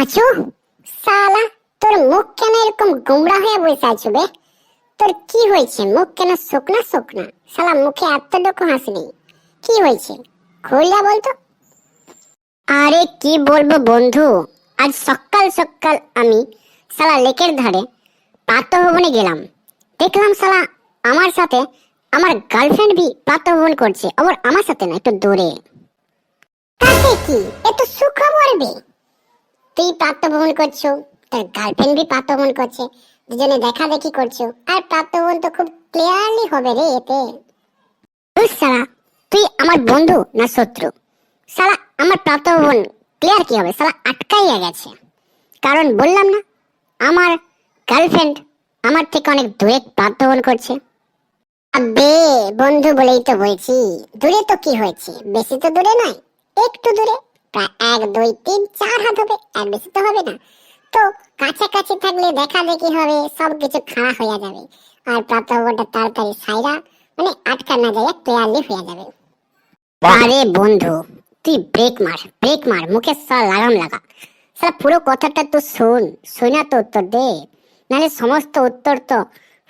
পাঁচু সালা, তোর মুখ কেন এরকম গুমরা হয়ে বসে আছো বে? তোর কি হয়েছে? মুখ কেন শুকনা শুকনা? সালা, মুখে এতটুকু হাসি নেই। কি হয়েছে? খুললা বলতো আরে কি বলব বন্ধু? আজ সকাল সকাল আমি সালা লেকের ধারে প্রাতঃভবনে গেলাম। দেখলাম সালা, আমার সাথে আমার গার্লফ্রেন্ড ভি প্রাতঃভবন করছে। আবার আমার সাথে না, একটু দূরে। তাতে কি? এ তো সুখবর বে। তুই প্রাতঃভ্রমণ করছ, তোর গার্লফ্রেন্ড বি প্রাতঃভ্রমণ করছে, দুজনে দেখা দেখি করছ, আর প্রাতঃভ্রমণ তো খুব ক্লিয়ারলি হবে রে এতে। শালা, তুই আমার বন্ধু না শত্রু? শালা, আমার প্রাতঃভ্রমণ ক্লিয়ার কি হবে? শালা আটকাইয়া গেছে। কারণ বললাম না, আমার গার্লফ্রেন্ড আমার থেকে অনেক দূরে প্রাতঃভ্রমণ করছে। আবে, বন্ধু বলেই তো বলছি দূরে তো কি হয়েছে? বেশি তো দূরে নয়, একটু দূরে। প্রায় এক দুই তিন চার হাত হবে বেশি তো হবে না। তো কাছাকাছি থাকলে দেখা দেখি হবে সব কিছু খাড়া হয়ে যাবে। আর প্রাতঃভ্রমণটা তাড়াতাড়ি সাইরা মানে আটকা না যায় হয়ে যাবে। আরে বন্ধু তুই ব্রেক মার ব্রেক মার মুখে সারা লাগাম লাগা। সারা পুরো কথাটা তো শোন শোনা তো উত্তর দে। নাহলে সমস্ত উত্তর তো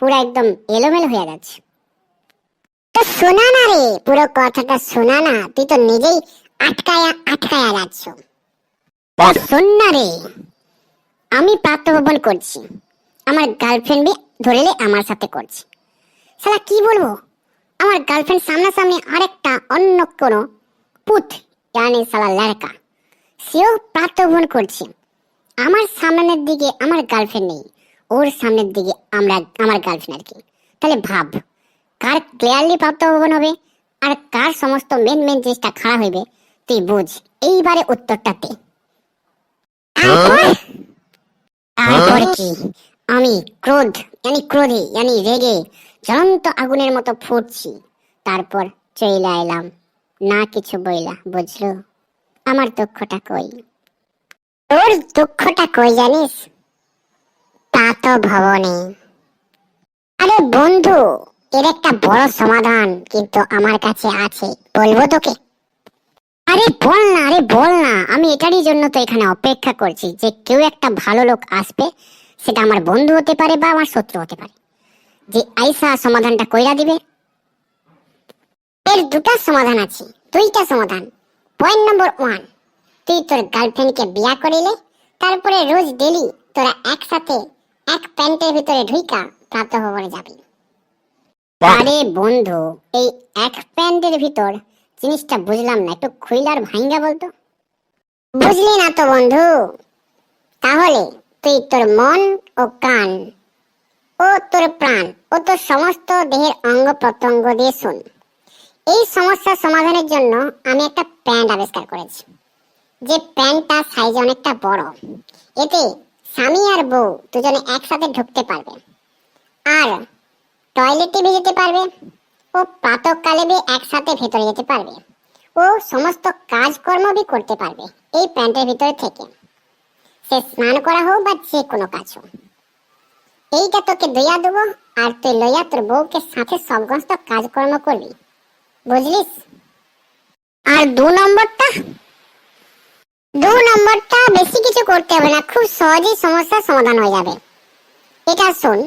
পুরো একদম এলোমেলো হয়ে যাচ্ছে। তো শোনা না রে পুরো কথাটা শোনা না। তুই তো নিজেই আটকায়া আটকায়া যাচ্ছ তা শোন রে আমি প্রাতঃভ্রমণ করছি। আমার গার্লফ্রেন্ড বি ধরেলে আমার সাথে করছে। শালা কি বলব? আমার গার্লফ্রেন্ড সামনাসামনি আরেকটা অন্য কোনো পুত জানি শালা লড়কা সেও প্রাতঃভ্রমণ করছে। আমার সামনের দিকে আমার গার্লফ্রেন্ড নেই। ওর সামনের দিকে আমরা আমার গার্লফ্রেন্ড আর কি। তাহলে ভাব কার ক্লিয়ারলি প্রাপ্তভবন হবে আর কার সমস্ত মেন মেন জিনিসটা খারাপ হইবে? তুই বুঝ এইবারে উত্তরটা দে তারপর কি? আমি ক্রোধ yani ক্রোধে yani রেগে জ্বলন্ত আগুনের মতো ফুটছি। তারপর চইলা এলাম। না কিছু বইলা বুঝলো? আমার দুঃখটা কই? তোর দুঃখটা কই জানিস? তা তো ভবনে। আরে বন্ধু এর একটা বড় সমাধান কিন্তু আমার কাছে আছে। বলব তোকে? আরে বল না আরে বল না। আমি এটারই জন্য তো এখানে অপেক্ষা করছি যে কেউ একটা ভালো লোক আসবে সেটা আমার বন্ধু হতে পারে বা আমার শত্রু হতে পারে। যে আইসা সমাধানটা কইরা দিবে। এর দুটা সমাধান আছে দুইটা সমাধান। পয়েন্ট নম্বর ওয়ান তুই তোর গার্লফ্রেন্ডকে বিয়া করিলে তারপরে রোজ ডেলি তোরা একসাথে এক প্যান্টের ভিতরে ঢুইকা প্রাতঃভবনে যাবি। আরে বন্ধু এই এক প্যান্টের ভিতর জিনিসটা বুঝলাম না, একটু খুইলার ভাঙ্গা বলতো? বুঝলি না তো বন্ধু? তাহলে তুই তোর মন ও কান ও তোর প্রাণ ও তোর সমস্ত দেহের অঙ্গ প্রত্যঙ্গ দিয়ে শুন। এই সমস্যার সমাধানের জন্য আমি একটা প্যান্ট আবিষ্কার করেছি। যে প্যান্টটা সাইজ অনেকটা বড়। এতে স্বামী আর বউ দুজনে একসাথে ঢুকতে পারবে। আর টয়লেটে যেতে পারবে। ও প্রাতকালে বি একসাথে ভেতরে যেতে পারবে। ও সমস্ত কাজকর্ম বি করতে পারবে, এই প্যান্টের ভিতরে থেকে। সে স্নান করা হোক বা যে কোনো কাজ হোক। এইটা তোকে দইয়া দেবো আর তুই লইয়া তোর বউকে সাথে সমস্ত কাজকর্ম করবি। বুঝলিস? আর দু নম্বরটা? দু নম্বরটা বেশি কিছু করতে হবে না, খুব সহজেই সমস্যার সমাধান হয়ে যাবে। এটা শোন,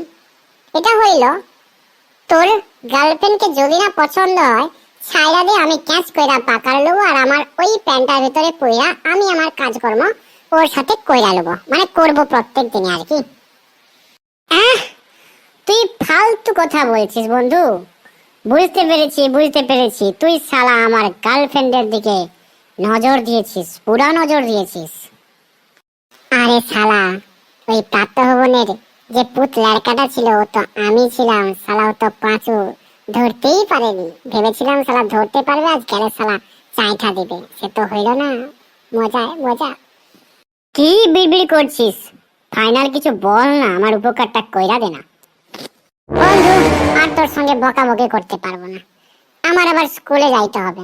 এটা হইল তোর গার্লফ্রেন্ডকে যদি না পছন্দ হয় ছাইরা দিয়ে আমি ক্যাচ কইরা পাকার লব আর আমার ওই প্যান্টার ভিতরে পইরা আমি আমার কাজকর্ম ওর সাথে কইরা লব। মানে করব প্রত্যেক দিনে আর কি। আহ, তুই ফালতু কথা বলছিস বন্ধু। বুঝতে পেরেছি বুঝতে পেরেছি। তুই শালা আমার গার্লফ্রেন্ডের দিকে নজর দিয়েছিস পুরা নজর দিয়েছিস। আরে শালা ওই প্রাতঃভবনের যে পুত লড়কাটা ছিল, ও তো আমি ছিলাম, শালা ও তো পাঁচু। ধরতেই পারেনি। ভেবেছিলাম শালা ধরতে পারবে, আজ গেলে শালা চাইটা দিবে। সে তো হইল না। মজা মজা। কি বিড়বিড় করছিস? ফাইনাল কিছু বল না, আমার উপকারটা কইরা দে না। বন্ধু, আর তোর সঙ্গে বকাবকি করতে পারব না। আমার আবার স্কুলে যাইতে হবে।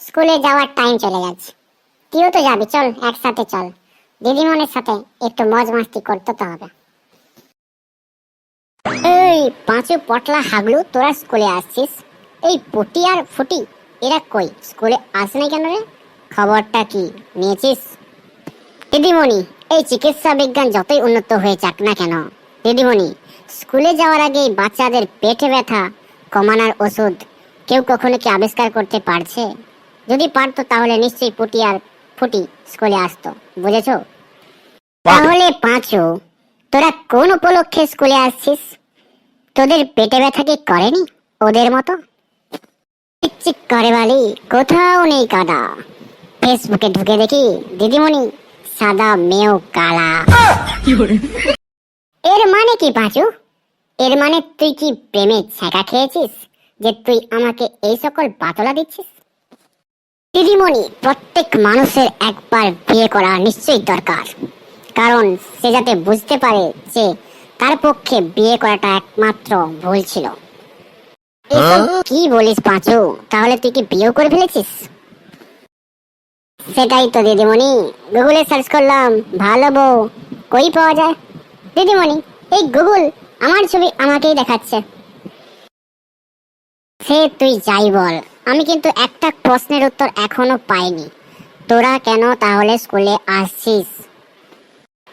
স্কুলে যাওয়ার টাইম চলে যাচ্ছে। তুইও তো যাবি, চল, একসাথে চল। দিদিমণির সাথে একটু মজ মাস্তি করতে তো হবে। এই পাঁচু পটলা হাগলু তোরা স্কুলে আসছিস? এই পটি আর ফুটি এরা কই? স্কুলে আসে না কেন রে? খবরটা কি নিয়েছিস? দিদিমণি এই চিকিৎসা বিজ্ঞান যতই উন্নত হয়ে যাক না কেন? দিদিমণি স্কুলে যাওয়ার আগে বাচ্চাদের পেটে ব্যথা কমানোর ওষুধ কেউ কখনো কি আবিষ্কার করতে পারছে? যদি পারতো তাহলে নিশ্চয়ই পুটি আর ফুটি স্কুলে আসতো বুঝেছ? তাহলে পাঁচু তোরা কোন উপলক্ষে স্কুলে আসছিস? তোদের পেটে ব্যথা কি করেনি? ওদের মতো? চিকচিক করে বালি, কোথাও নেই কাদা। ফেসবুকে ঢুকে দেখি দিদিমণি সাদা মেয়েও কালা। এর মানে কি পাঁচু? এর মানে তুই কি প্রেমে ছ্যাঁকা খেয়েছিস যে তুই আমাকে এই সকল পাতলা দিচ্ছিস? দিদিমণি প্রত্যেক মানুষের একবার বিয়ে করা নিশ্চয়ই দরকার। কারণ সে যাতে বুঝতে পারে যে তার পক্ষে বিয়ে করাটা একমাত্র ভুল ছিল। কি বলিস পাঁচু? তাহলে তুই কি বিয়ে করে ফেলেছিস? সেটাই তো দিদিমণি। গুগলে সার্চ করলাম ভালো বউ কই পাওয়া যায়? দিদিমণি এই গুগল আমার ছবি আমাকেই দেখাচ্ছে। সে তুই যাই বল। আমি কিন্তু একটা প্রশ্নের উত্তর এখনও পাইনি। তোরা কেন তাহলে স্কুলে আসছিস?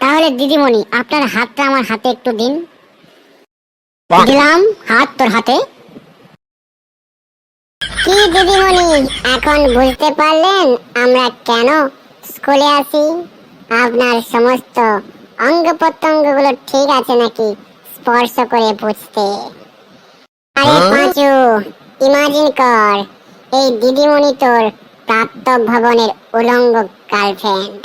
তাহলে দিদিমণি আপনার হাতটা আমার হাতে একটু দিন। দিলাম হাত তোর হাতে। কি দিদিমণি এখন বুঝতে পারলেন আমরা কেন স্কুলে আসি আপনার সমস্ত অঙ্গ প্রত্যঙ্গগুলো ঠিক আছে নাকি স্পর্শ করে বুঝতে? আরে পাঁচু ইমাজিন কর এই দিদিমণি তোর প্রাপ্ত ভবনের উলঙ্গ গার্লফ্রেন্ড